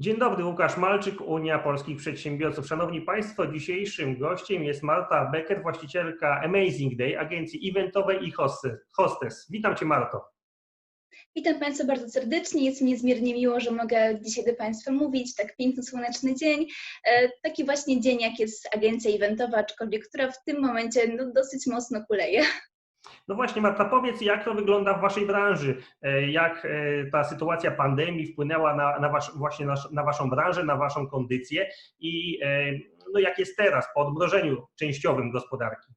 Dzień dobry, Łukasz Malczyk, Unia Polskich Przedsiębiorców. Szanowni Państwo, dzisiejszym gościem jest Marta Becker, właścicielka Amazing Day, agencji eventowej i hostess. Witam Cię Marto. Witam Państwa bardzo serdecznie. Jest mi niezmiernie miło, że mogę dzisiaj do Państwa mówić. Tak piękny, słoneczny dzień. E, taki właśnie dzień, jak jest agencja eventowa, aczkolwiek która w tym momencie no, dosyć mocno kuleje. No właśnie, Marta, powiedz, jak to wygląda w Waszej branży? E, jak e, ta sytuacja pandemii wpłynęła na, na wasz, właśnie na, na, Waszą branżę, na Waszą kondycję i e, no, jak jest teraz po odmrożeniu częściowym gospodarki?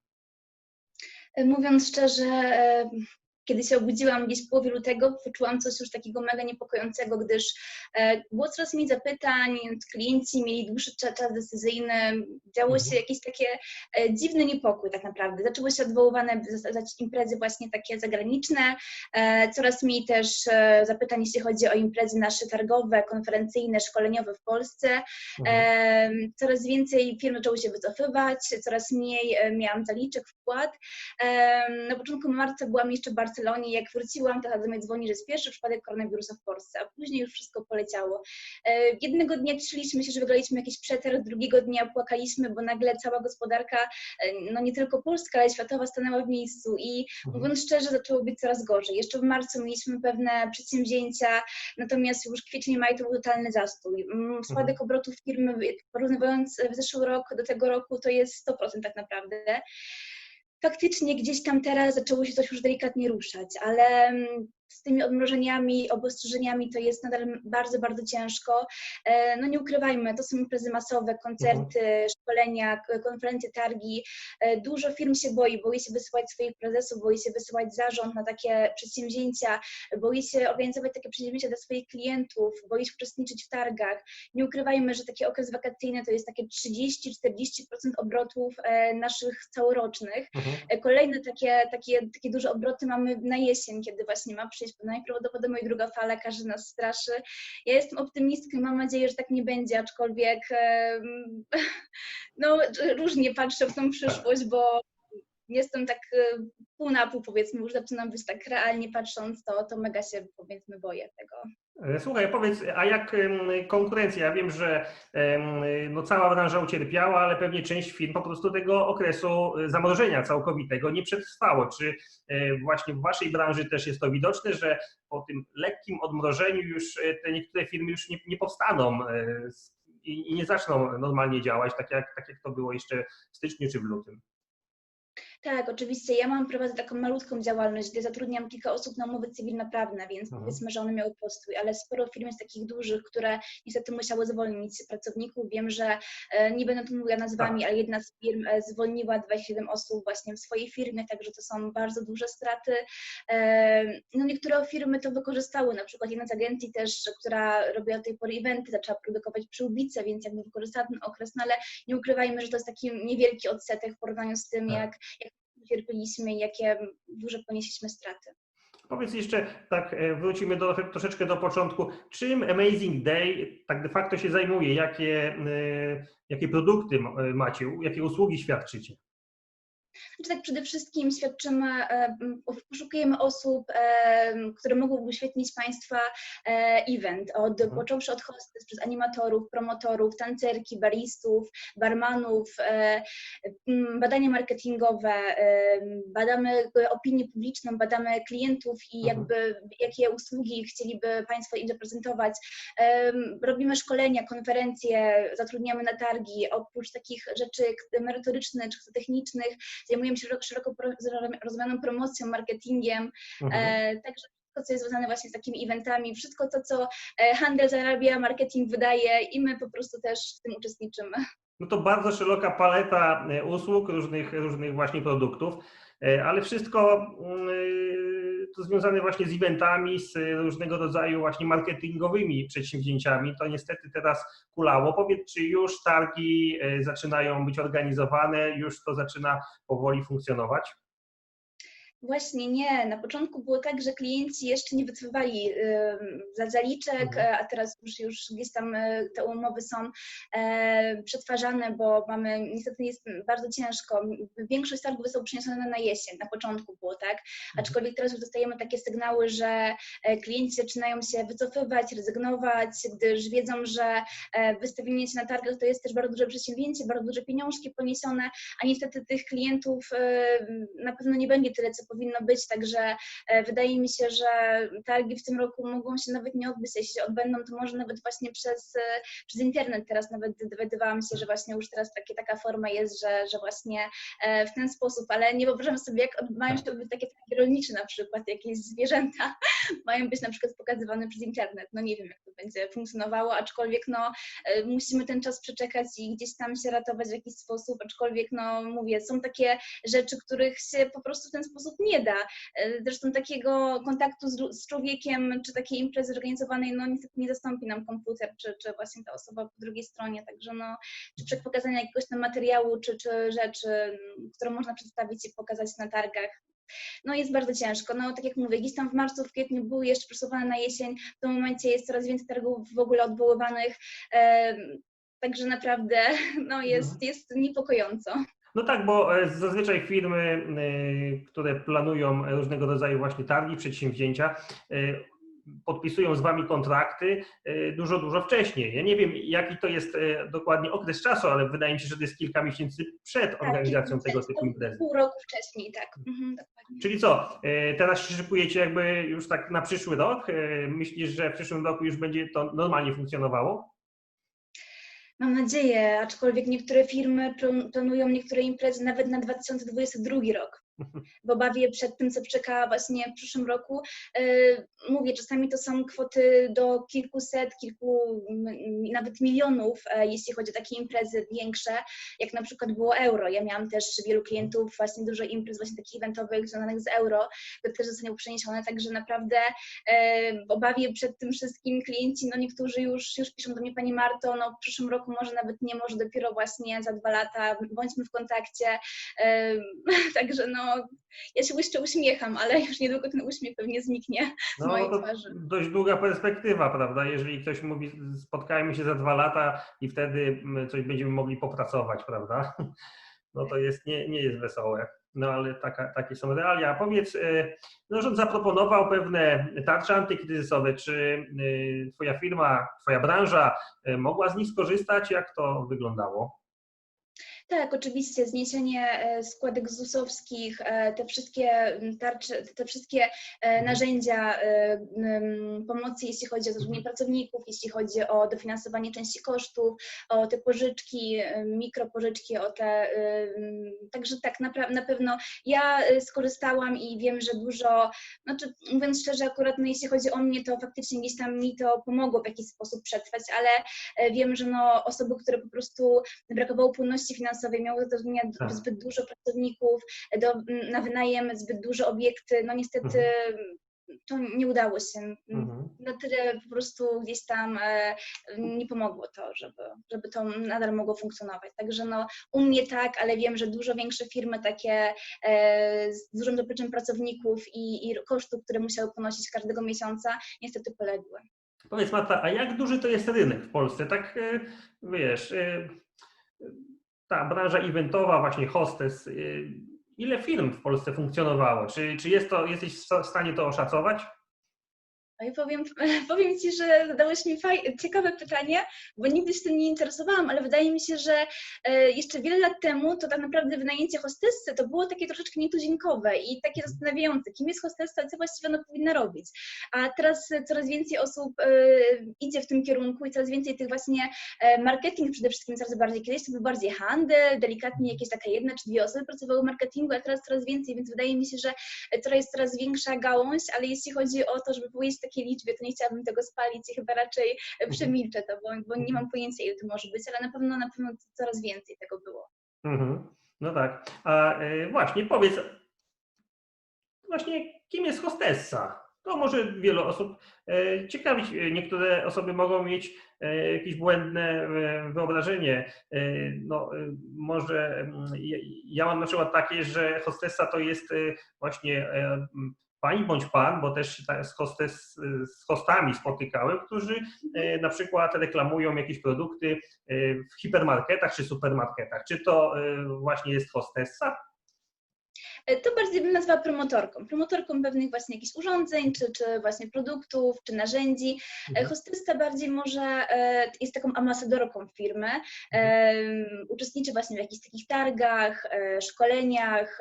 Mówiąc szczerze, kiedy się obudziłam gdzieś w połowie lutego, poczułam coś już takiego mega niepokojącego, gdyż e, było coraz mniej zapytań, klienci mieli dłuższy czas decyzyjny, działo się mhm. jakieś takie e, dziwny niepokój tak naprawdę. Zaczęły się odwoływane imprezy właśnie takie zagraniczne, e, coraz mniej też zapytań, jeśli chodzi o imprezy nasze targowe, konferencyjne, szkoleniowe w Polsce. Mhm. Coraz więcej firm zaczęło się wycofywać, coraz mniej miałam zaliczek, wpłat. Na początku marca byłam jeszcze bardzo Barcelonie, jak wróciłam, to mnie dzwoni, że jest pierwszy przypadek koronawirusa w Polsce, a później już wszystko poleciało. E, jednego dnia cieszyliśmy się, że wygraliśmy jakiś przetarg, drugiego dnia płakaliśmy, bo nagle cała gospodarka, e, no nie tylko polska, ale światowa stanęła w miejscu i mhm. mówiąc szczerze, zaczęło być coraz gorzej. Jeszcze w marcu mieliśmy pewne przedsięwzięcia, natomiast już kwiecień, maj to był totalny zastój. Mm, spadek mhm. obrotów firmy, porównywając w zeszły rok do tego roku, to jest 100% tak naprawdę faktycznie gdzieś tam teraz zaczęło się coś już delikatnie ruszać, ale mm, z tymi odmrożeniami, obostrzeżeniami to jest nadal bardzo, bardzo ciężko. E, no nie ukrywajmy, to są imprezy masowe, koncerty, mhm. szkolenia, konferencje, targi. E, dużo firm się boi, boi się wysyłać swoich prezesów, boi się wysyłać zarząd na takie przedsięwzięcia, boi się organizować takie przedsięwzięcia dla swoich klientów, boi się uczestniczyć w targach. Nie ukrywajmy, że taki okres wakacyjny to jest takie 30-40% obrotów e, naszych całorocznych. Mhm. Kolejne takie, takie, takie duże obroty mamy na jesień, kiedy właśnie ma przyjść najprawdopodobniej druga fala, każdy nas straszy. Ja jestem optymistką, mam nadzieję, że tak nie będzie, aczkolwiek no, różnie patrzę w tą przyszłość, bo jestem tak e, pół na pół powiedzmy, już zaczynam być tak realnie patrząc, to, to mega się powiedzmy boję tego. E, słuchaj, powiedz, a jak konkurencja? Ja wiem, że no, cała branża ucierpiała, ale pewnie część firm po prostu tego okresu e, zamrożenia całkowitego nie przetrwało. Czy właśnie w Waszej branży też jest to widoczne, że po tym lekkim odmrożeniu już te niektóre firmy już nie, nie powstaną i nie zaczną normalnie działać, tak jak, tak jak to było jeszcze w styczniu czy w lutym? Tak, oczywiście. Ja mam prowadzę taką malutką działalność, gdzie zatrudniam kilka osób na umowy cywilnoprawne, więc mhm. powiedzmy, że one miały postój, ale sporo firm jest takich dużych, które niestety musiały zwolnić pracowników. Wiem, że nie będę tu mówiła nazwami, tak. ale jedna z firm e, zwolniła 27 osób właśnie w swojej firmie, także to są bardzo duże straty. E, no niektóre firmy to wykorzystały, na przykład jedna z agencji też, która robiła do tej pory eventy, zaczęła produkować przyłbice, więc jakby wykorzystała ten okres, no ale nie ukrywajmy, że to jest taki niewielki odsetek w porównaniu z tym, tak. jak, jak cierpieliśmy i jakie duże ponieśliśmy straty. Powiedz jeszcze, tak e, wrócimy do, troszeczkę do początku. Czym Amazing Day tak de facto się zajmuje? Jakie, e, jakie produkty macie, jakie usługi świadczycie? Znaczy tak przede wszystkim świadczymy, e, poszukujemy osób, e, które mogłyby uświetnić Państwa e, event, od, mhm. począwszy od hostess, przez animatorów, promotorów, tancerki, baristów, barmanów, badania marketingowe, badamy opinię publiczną, badamy klientów i mhm. jakby jakie usługi chcieliby Państwo im zaprezentować. Robimy szkolenia, konferencje, zatrudniamy na targi, oprócz takich rzeczy merytorycznych czy technicznych, zajmujemy się szeroko rozumianą promocją, marketingiem, mhm. E, także wszystko, co jest związane właśnie z takimi eventami, wszystko to, co e, handel zarabia, marketing wydaje i my po prostu też w tym uczestniczymy. No to bardzo szeroka paleta e, usług, różnych, różnych właśnie produktów, ale wszystko mm, to związane właśnie z eventami, z różnego rodzaju właśnie marketingowymi przedsięwzięciami. To niestety teraz kulało. Powiedz, czy już targi zaczynają być organizowane, już to zaczyna powoli funkcjonować? Właśnie nie. Na początku było tak, że klienci jeszcze nie wycofywali za zaliczek, Mhm. a teraz już, już gdzieś tam e, te umowy są e, przetwarzane, bo mamy, niestety jest bardzo ciężko. Większość targów zostało przeniesione na jesień, na początku było tak, aczkolwiek teraz już dostajemy takie sygnały, że e, klienci zaczynają się wycofywać, rezygnować, gdyż wiedzą, że e, wystawienie się na targach to jest też bardzo duże przedsięwzięcie, bardzo duże pieniążki poniesione, a niestety tych klientów e, na pewno nie będzie tyle, co powinno być, także e, wydaje mi się, że targi w tym roku mogą się nawet nie odbyć, jeśli się odbędą, to może nawet właśnie przez, e, przez internet, teraz nawet dowiadywałam się, że właśnie już teraz takie, taka forma jest, że, że właśnie e, w ten sposób, ale nie wyobrażam sobie, jak mają się odbyć takie targi rolnicze na przykład, jakieś zwierzęta mają być na przykład pokazywane przez internet, no nie wiem, jak to będzie funkcjonowało, aczkolwiek no musimy ten czas przeczekać i gdzieś tam się ratować w jakiś sposób, aczkolwiek no mówię, są takie rzeczy, których się po prostu w ten sposób nie da. E, Zresztą takiego kontaktu z, z człowiekiem, czy takiej imprezy zorganizowanej, no niestety nie zastąpi nam komputer, czy, czy właśnie ta osoba po drugiej stronie, także no, czy przed pokazaniem jakiegoś tam materiału, czy, czy rzeczy, m, które można przedstawić i pokazać na targach, no jest bardzo ciężko. No tak jak mówię, gdzieś tam w marcu, w kwietniu były jeszcze przesuwane na jesień, w tym momencie jest coraz więcej targów w ogóle odwoływanych, także naprawdę no jest, jest niepokojąco. No tak, bo e, zazwyczaj firmy, e, które planują różnego rodzaju właśnie targi, przedsięwzięcia, e, podpisują z Wami kontrakty dużo, dużo wcześniej. Ja nie wiem, jaki to jest dokładnie okres czasu, ale wydaje mi się, że to jest kilka miesięcy przed organizacją Tak, tego często typu imprezy. Pół roku wcześniej, tak. Mhm, dokładnie. Czyli co, teraz się szykujecie jakby już tak na przyszły rok? Myślisz, że w przyszłym roku już będzie to normalnie funkcjonowało? Mam nadzieję, aczkolwiek niektóre firmy plan- planują niektóre imprezy nawet na 2022 rok. W obawie przed tym, co czeka właśnie w przyszłym roku. E, Mówię, czasami to są kwoty do kilkuset, kilku, nawet milionów, e, jeśli chodzi o takie imprezy większe, jak na przykład było euro. Ja miałam też wielu klientów, właśnie dużo imprez właśnie takich eventowych związanych z euro, które też zostaną przeniesione, także naprawdę e, w obawie przed tym wszystkim klienci, no niektórzy już, już piszą do mnie, Pani Marto, no w przyszłym roku może nawet nie, może dopiero właśnie za dwa lata, bądźmy w kontakcie, e, także no ja się jeszcze uśmiecham, ale już niedługo ten uśmiech pewnie zniknie z mojej No, to twarzy. dość długa perspektywa, prawda? Jeżeli ktoś mówi, spotkajmy się za dwa lata i wtedy mm, coś będziemy mogli popracować, prawda? No to jest, nie, nie jest wesołe. No ale taka, takie są realia. Powiedz, e, no rząd zaproponował pewne tarcze antykryzysowe. Czy e, Twoja firma, Twoja branża e, mogła z nich skorzystać? Jak to wyglądało? Tak, oczywiście, zniesienie e, składek ZUS-owskich, e, te wszystkie tarcze, te wszystkie e, Mhm. narzędzia pomocy, jeśli chodzi o zatrudnienie pracowników, jeśli chodzi o dofinansowanie części kosztów, o te pożyczki, mikropożyczki, o te, także tak, napra- na pewno ja skorzystałam i wiem, że dużo, znaczy mówiąc szczerze, akurat no, jeśli chodzi o mnie, to faktycznie gdzieś tam mi to pomogło w jakiś sposób przetrwać, ale wiem, że no, osoby, które po prostu brakowało płynności finansowej, miały do zatrudnienia d- Tak. zbyt dużo pracowników, do, na wynajem zbyt duże obiekty, no niestety to nie udało się. Mhm. Na tyle po prostu gdzieś tam e, nie pomogło to, żeby, żeby to nadal mogło funkcjonować. Także no, u mnie tak, ale wiem, że dużo większe firmy takie e, z dużym dopleczem pracowników i, i kosztów, które musiały ponosić każdego miesiąca, niestety poległy. Powiedz Marta, a jak duży to jest rynek w Polsce? Tak e, wiesz, ta branża eventowa, właśnie hostes, e, ile firm w Polsce funkcjonowało? Czy, czy jest to, jesteś w stanie to oszacować? No powiem, powiem Ci, że zadałeś mi faj, ciekawe pytanie, bo nigdy się tym nie interesowałam, ale wydaje mi się, że e, jeszcze wiele lat temu to tak naprawdę wynajęcie hostessy to było takie troszeczkę nietuzinkowe i takie zastanawiające, kim jest hostessa, co właściwie ona powinna robić. A teraz coraz więcej osób e, idzie w tym kierunku i coraz więcej tych właśnie e, marketing przede wszystkim coraz bardziej. Kiedyś to był bardziej handel, delikatnie jakieś taka jedna czy dwie osoby pracowały w marketingu, a teraz coraz więcej, więc wydaje mi się, że to jest coraz większa gałąź, ale jeśli chodzi o to, żeby powiedzieć takiej liczbie, to nie chciałabym tego spalić i chyba raczej przemilczę to, bo, bo nie mam pojęcia, ile to może być, ale na pewno na pewno coraz więcej tego było. Mhm. No tak. A e, właśnie, powiedz, właśnie kim jest hostessa? to może wielu osób e, ciekawić. Niektóre osoby mogą mieć e, jakieś błędne e, wyobrażenie. No, może mm, ja mam na przykład takie, że hostessa to jest właśnie pani bądź pan, bo też z, hostes, z hostami spotykałem, którzy na przykład reklamują jakieś produkty w hipermarketach czy supermarketach. Czy to właśnie jest hostessa? E, to bardziej bym nazwała promotorką. Promotorką pewnych właśnie jakichś urządzeń, czy, czy właśnie produktów, czy narzędzi. E, mhm. Hostysta bardziej może e, jest taką ambasadorką firmy, mhm. uczestniczy właśnie w jakichś takich targach, szkoleniach,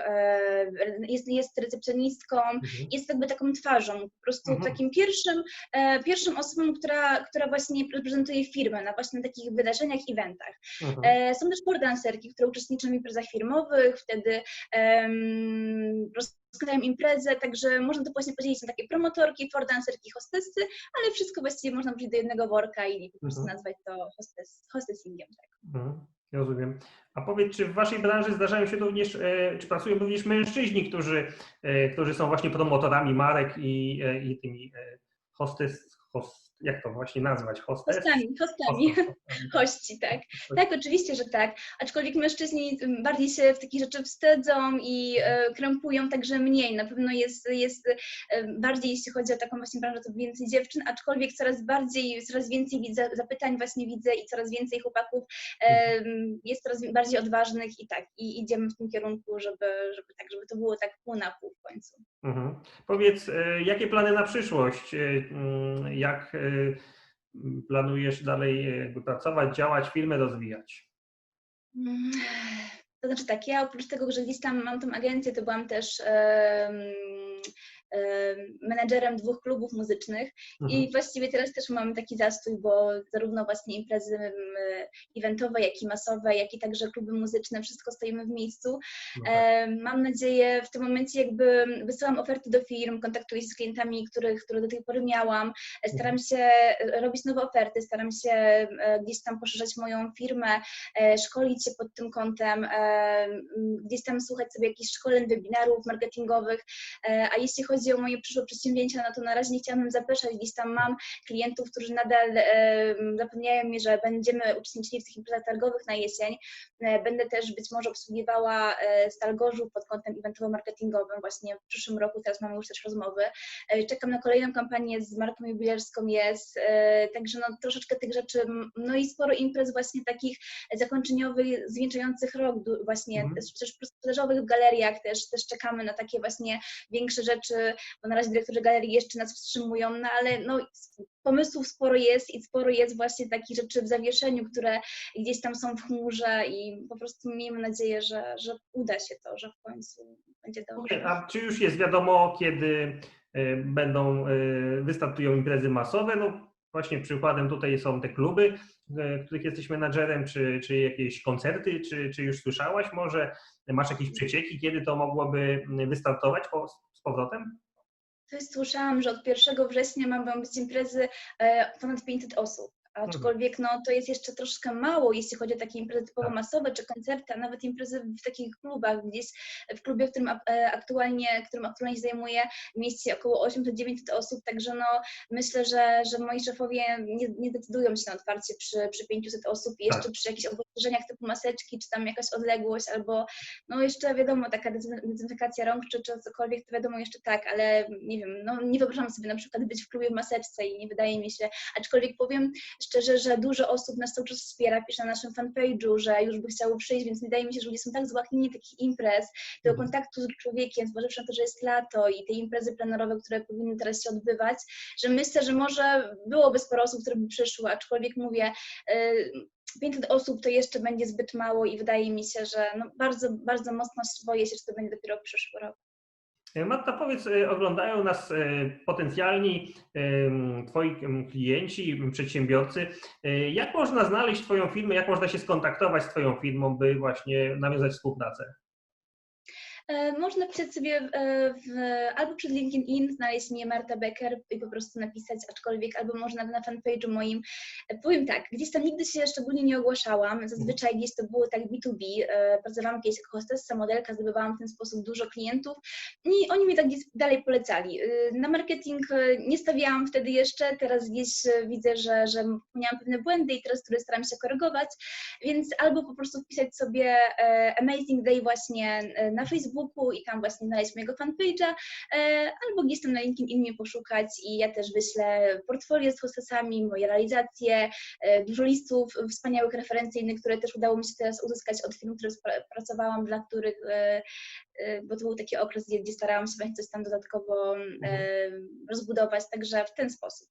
jest, jest recepcjonistką, mhm. jest jakby taką twarzą, po prostu mhm. takim pierwszym, pierwszą osobą, która, która właśnie reprezentuje firmę na właśnie takich wydarzeniach, eventach. Mhm. Są też dancerki, które uczestniczą w imprezach firmowych, wtedy rozkładam imprezę, także można to właśnie podzielić na takie promotorki, fordancerki, hostessy, ale wszystko właściwie można wziąć do jednego worka i po prostu mhm. nazwać to hostes, hostessingiem. Tak. Mhm. Rozumiem. A powiedz, czy w Waszej branży zdarzają się również, e, czy pracują również mężczyźni, którzy, e, którzy są właśnie promotorami marek i, e, i tymi hostes, host, jak to właśnie nazwać? Hostes? Hostami, hostami. Hości, tak. Tak, oczywiście, że tak. Aczkolwiek mężczyźni bardziej się w takich rzeczy wstydzą i e, krępują, także mniej. Na pewno jest, jest e, bardziej, jeśli chodzi o taką właśnie branżę, to więcej dziewczyn, aczkolwiek coraz bardziej, coraz więcej widzę, zapytań właśnie widzę i coraz więcej chłopaków jest coraz bardziej odważnych i tak, i idziemy w tym kierunku, żeby, żeby tak, żeby to było tak pół na pół w końcu. Mhm. Powiedz, e, jakie plany na przyszłość? E, mm, jak Y, planujesz dalej pracować, działać, firmę rozwijać? Mm, to znaczy tak, ja oprócz tego, że gdzieś tam mam tą agencję, to byłam też menedżerem dwóch klubów muzycznych mhm. i właściwie teraz też mamy taki zastój, bo zarówno właśnie imprezy eventowe, jak i masowe, jak i także kluby muzyczne, wszystko stoimy w miejscu. Mhm. Mam nadzieję, w tym momencie jakby wysyłam oferty do firm, kontaktuję się z klientami, których, które do tej pory miałam, staram mhm. się robić nowe oferty, staram się e, gdzieś tam poszerzać moją firmę, e, szkolić się pod tym kątem, gdzieś tam słuchać sobie jakichś szkoleń, webinarów marketingowych, e, a jeśli chodzi chodzi o moje przyszłe przedsięwzięcia, no to na razie nie chciałabym zapeszać. Gdzieś tam mam klientów, którzy nadal e, zapewniają mi, że będziemy uczestniczyli w tych imprezach targowych na jesień. E, będę też być może obsługiwała e, Stalgorzów pod kątem eventowo-marketingowym właśnie w przyszłym roku. Teraz mamy już też rozmowy. Czekam na kolejną kampanię z marką jubilerską jest, także no troszeczkę tych rzeczy, no i sporo imprez właśnie takich zakończeniowych, zwieńczających rok właśnie, mhm. też, też sprzedażowych w galeriach też, też czekamy na takie właśnie większe rzeczy, bo na razie dyrektorzy galerii jeszcze nas wstrzymują, no ale no, pomysłów sporo jest i sporo jest właśnie takich rzeczy w zawieszeniu, które gdzieś tam są w chmurze i po prostu miejmy nadzieję, że, że uda się to, że w końcu będzie dobrze. A czy już jest wiadomo, kiedy y, będą, y, wystartują imprezy masowe? No właśnie przykładem tutaj są te kluby, y, których jesteś menadżerem, czy, czy jakieś koncerty, czy, czy już słyszałaś może? Masz jakieś przecieki, kiedy to mogłoby wystartować z powrotem? Coś słyszałam, że od 1 września mają być imprezy e, ponad 500 osób. Aczkolwiek no, to jest jeszcze troszkę mało, jeśli chodzi o takie imprezy typowo tak. masowe, czy koncerty, a nawet imprezy w takich klubach. Gdzieś w klubie, w którym e, aktualnie, którym aktualnie się zajmuję, mieści około 800-900 osób, także no, myślę, że, że moi szefowie nie, nie decydują się na otwarcie przy, przy 500 osób i jeszcze tak. przy jakichś obostrzeniach typu maseczki, czy tam jakaś odległość, albo no jeszcze wiadomo, taka dezynfekacja rąk, czy, czy cokolwiek, to wiadomo jeszcze tak, ale nie wiem, no nie wyobrażam sobie na przykład być w klubie w maseczce i nie wydaje mi się, aczkolwiek powiem, szczerze, że dużo osób nas cały czas wspiera, pisze na naszym fanpage'u, że już by chciało przyjść, więc wydaje mi się, że ludzie są tak złaknieni takich imprez, tego mhm. kontaktu z człowiekiem, zważywszy na to, że jest lato i te imprezy plenerowe, które powinny teraz się odbywać, że myślę, że może byłoby sporo osób, które by przyszły, aczkolwiek mówię, 500 y, osób to jeszcze będzie zbyt mało i wydaje mi się, że no bardzo, bardzo mocno boję się, że to będzie dopiero przyszły rok. E, Marta, powiedz, e, oglądają nas e, potencjalni Twoi klienci, przedsiębiorcy. Jak można znaleźć Twoją firmę, jak można się skontaktować z Twoją firmą, by właśnie nawiązać współpracę? E, Można pisać sobie e, w, albo przez LinkedIn, znaleźć mnie Marta Becker i po prostu napisać, aczkolwiek, albo można na fanpage'u moim. E, Powiem tak, gdzieś tam nigdy się szczególnie nie ogłaszałam, zazwyczaj gdzieś to było tak B2B, e, pracowałam kiedyś jako hostessa, modelka, zdobywałam w ten sposób dużo klientów i oni mi tak dalej polecali. Na marketing nie stawiałam wtedy jeszcze, teraz gdzieś widzę, że, że miałam pewne błędy i teraz, które staram się korygować, więc albo po prostu wpisać sobie Amazing Day właśnie na Facebooku i tam właśnie znaleźć mojego fanpage'a, e, albo gdzieś tam na LinkedIn mnie poszukać i ja też wyślę portfolio z hostessami, moje realizacje, e, dużo listów wspaniałych referencyjnych, które też udało mi się teraz uzyskać od firm, które pracowałam, dla których, e, bo to był taki okres, gdzie, gdzie starałam się właśnie coś tam dodatkowo e, rozbudować, także w ten sposób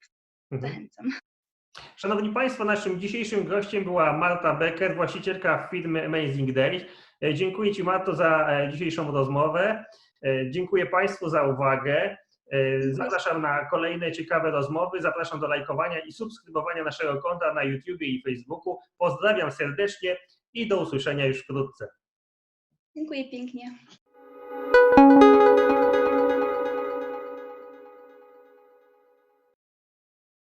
Mhm. zachęcam. Szanowni Państwo, naszym dzisiejszym gościem była Marta Becker, właścicielka firmy Amazing Day. E, Dziękuję Ci Marto za e, dzisiejszą rozmowę. E, Dziękuję Państwu za uwagę. Zapraszam na kolejne ciekawe rozmowy. Zapraszam do lajkowania i subskrybowania naszego konta na YouTube i Facebooku. Pozdrawiam serdecznie i do usłyszenia już wkrótce. Dziękuję pięknie.